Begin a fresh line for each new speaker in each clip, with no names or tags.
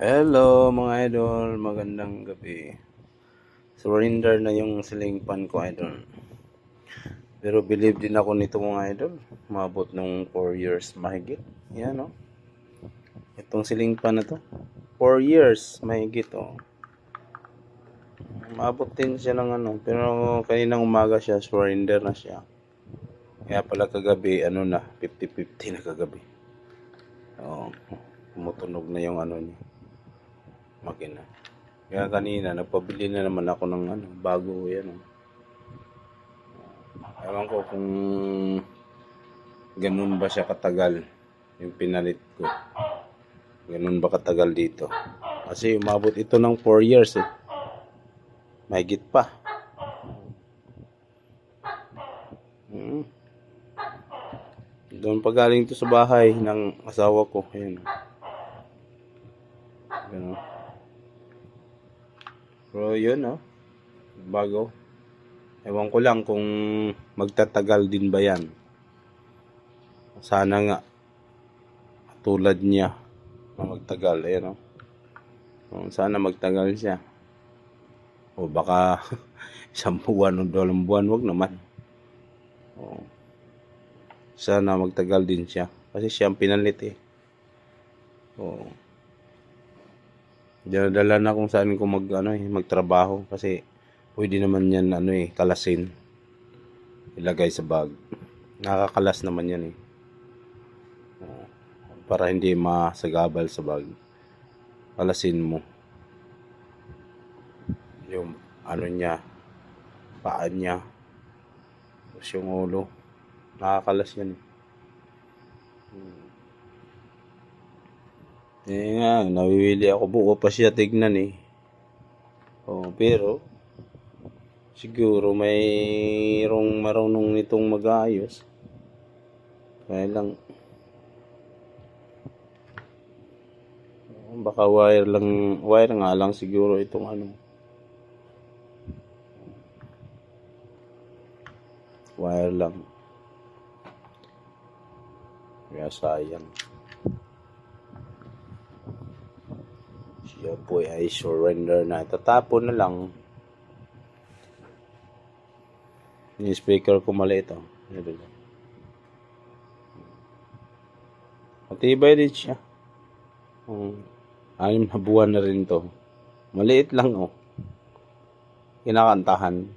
Hello mga idol, magandang gabi. Surrender na yung ceiling fan ko idol. Pero believe din ako nito mga idol. Mabot nung 4 years mahigit. Yan o. Itong ceiling fan na to. 4 years mahigit o. Mabot din siya ng ano. Pero kaninang umaga siya, surrender na siya. Kaya pala kagabi, ano na, 50-50 na kagabi. Oo. Tumutunog na yung ano niya makina. Kaya kanina, nagpabili na naman ako ng ano, bago yan. Oh. Ewan ko kung ganun ba siya katagal yung pinalit ko. Ganun ba katagal dito. Kasi umabot ito ng 4 years eh. Mahigit pa. Mm. Doon pa galing to sa bahay ng asawa ko. Ayun. Ganun. Pero yun, no? Bago. Ewan ko lang kung magtatagal din ba yan. Sana nga. Tulad niya. Magtagal, eh, no? Sana magtagal siya. O baka isang buwan o dalawang buwan, wag naman. O, sana magtagal din siya. Kasi siya ang pinalit eh. Oo. Dinadala na kung saan ko mag ano eh, magtrabaho kasi pwede naman yan ano eh, kalasin. Ilagay sa bag. Nakakalas naman yan eh. Para hindi masagabal sa bag. Kalasin mo. Yung ano niya, paan niya. Tapos yung ulo. Nakakalas yan eh. Eh nga, nawiwili ako buo pa siya tignan eh. Oh, pero siguro mayroong marunong nitong mag-ayos. Kaya lang baka wire lang wire nga lang siguro itong ano wire lang kaya sayang siya po ay surrender na. Tatapon na lang. Yung speaker ko maliit oh. Ito. Matibay din siya. Um, anim na buwan na rin to. Maliit lang oh. Kinakantahan.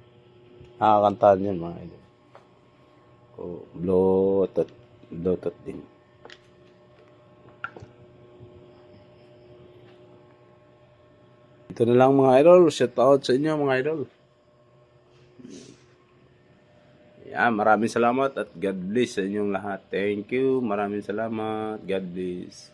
Nakakantahan yan mga idol. Oh, blotot. Blotot din. Ito na lang mga idol. Shout out sa inyo mga idol. Yan, maraming salamat at God bless sa inyong lahat. Thank you. Maraming salamat. God bless.